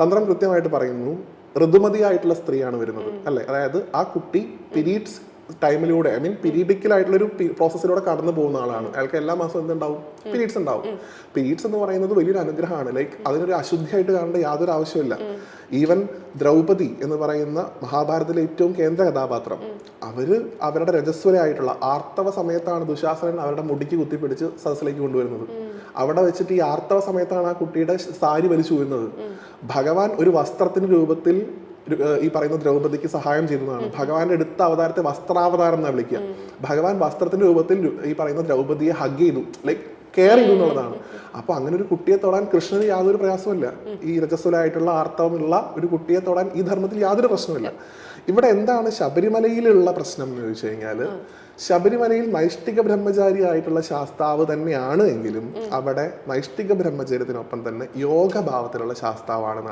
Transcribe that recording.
തന്ത്രം കൃത്യമായിട്ട് പറയുന്നു ഋതുമതിയായിട്ടുള്ള സ്ത്രീയാണ് വരുന്നത് അല്ലെ? അതായത് ആ കുട്ടി പീരീഡ്സ് ടൈമിലൂടെ ഐ മീൻ പീരീഡിക്കൽ ആയിട്ടുള്ള ഒരു പ്രോസസ്സിലൂടെ കടന്നു പോകുന്ന ആളാണ്. അയാൾക്ക് എല്ലാ മാസവും എന്തുണ്ടാവും? പീരീഡ്സ് ഉണ്ടാവും. പീരീഡ്സ് എന്ന് പറയുന്നത് വലിയൊരു അനുഗ്രഹമാണ്. ലൈക്ക് അതിനൊരു അശുദ്ധിയായിട്ട് കാണേണ്ട യാതൊരു ആവശ്യമില്ല ഈവൻ ദ്രൗപദി എന്ന് പറയുന്ന മഹാഭാരതത്തിലെ ഏറ്റവും കേന്ദ്ര കഥാപാത്രം അവർ അവരുടെ രജസ്വലയായിട്ടുള്ള ആർത്തവ സമയത്താണ് ദുശാസനൻ അവരുടെ മുടിക്ക് കുത്തിപ്പിടിച്ച് സദസ്സിലേക്ക് കൊണ്ടുവരുന്നത്. അവിടെ വെച്ചിട്ട് ഈ ആർത്തവ സമയത്താണ് ആ കുട്ടിയുടെ സാരി വലിച്ചു വരുന്നത് ഭഗവാൻ ഒരു വസ്ത്രത്തിന്റെ രൂപത്തിൽ ഈ പറയുന്ന ദ്രൗപദിക്ക് സഹായം ചെയ്യുന്നതാണ് ഭഗവാന്റെ എടുത്ത അവതാരത്തെ വസ്ത്രാവതാരം എന്നാണ് വിളിക്കുക. ഭഗവാൻ വസ്ത്രത്തിന്റെ രൂപത്തിൽ ഈ പറയുന്ന ദ്രൗപദിയെ ഹഗ് ചെയ്തു ലൈക് കെയർ ചെയ്തു എന്നുള്ളതാണ്. അപ്പൊ അങ്ങനെ ഒരു കുട്ടിയെ തൊടാൻ കൃഷ്ണന് യാതൊരു പ്രയാസമില്ല ഈ രജസ്വലായിട്ടുള്ള ആർത്തവമുള്ള ഒരു കുട്ടിയെ തൊടാൻ ഈ ധർമ്മത്തിൽ യാതൊരു പ്രശ്നമില്ല ഇവിടെ എന്താണ് ശബരിമലയിലുള്ള പ്രശ്നം എന്ന് ചോദിച്ചു കഴിഞ്ഞാൽ ശബരിമലയിൽ നൈഷ്ഠിക ബ്രഹ്മചാരി ആയിട്ടുള്ള ശാസ്താവ് തന്നെയാണ് എങ്കിലും അവിടെ നൈഷ്ഠിക ബ്രഹ്മചര്യത്തിനൊപ്പം തന്നെ യോഗഭാവത്തിലുള്ള ശാസ്താവാണ്